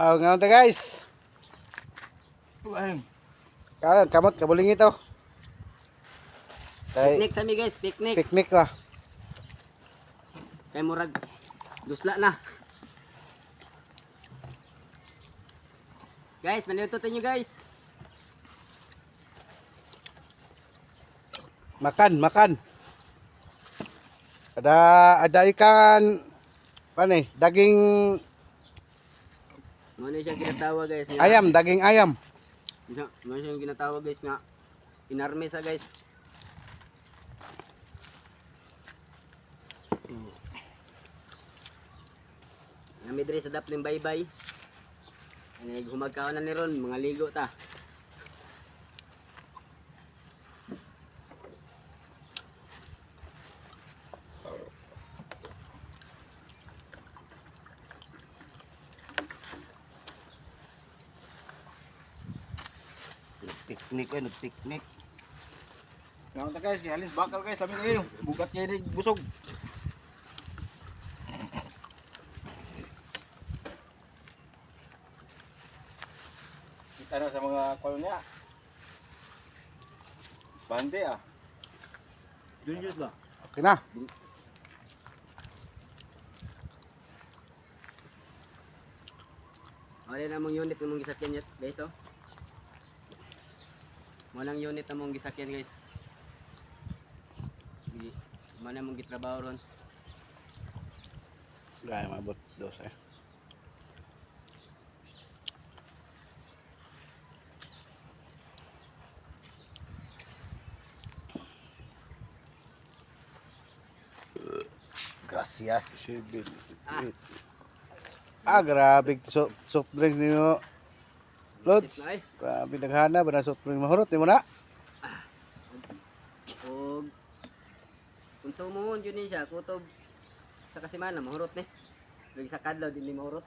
Ah, nga ta guys. Ah, kamot kabuling ito. Kay Picnic sa mi guys, picnic. picnic ba? Kay murag dusla na. Guys, maniututin nyo guys. Makan, makan. Ada ada ikan ano eh, daging Ano siya ginatawa guys. Nga, ayam, daging ayam. Ano siya ginatawa guys nga. Inarme sa guys. Nami diri sa daplin baybay. Ani humagkaon na ni ron, mga ligo ta. Picnic eh, nag-picnic. Ngayon ta guys, halis bakal guys, sabi kayo. Bugat kayo ni busog. Kita na sa mga kwalo niya. Bande ah. Juniors lah. Okay na. Wala namang unit namang gisakyan yet, guys, oh. Walang unit namang gisakyan, guys. Di, mana mong gitrabaho ron. Gaya mabot dos eh. Gracias. Sibil. Ah, grabe so, soft drink niyo. Lods. Grabe naghana ba na soft drink mahurot mo na? og kung sumuhon yun siya, kutob sa kasimana, mahurot ni. Lagi sa kadlaw, din ni mahurot.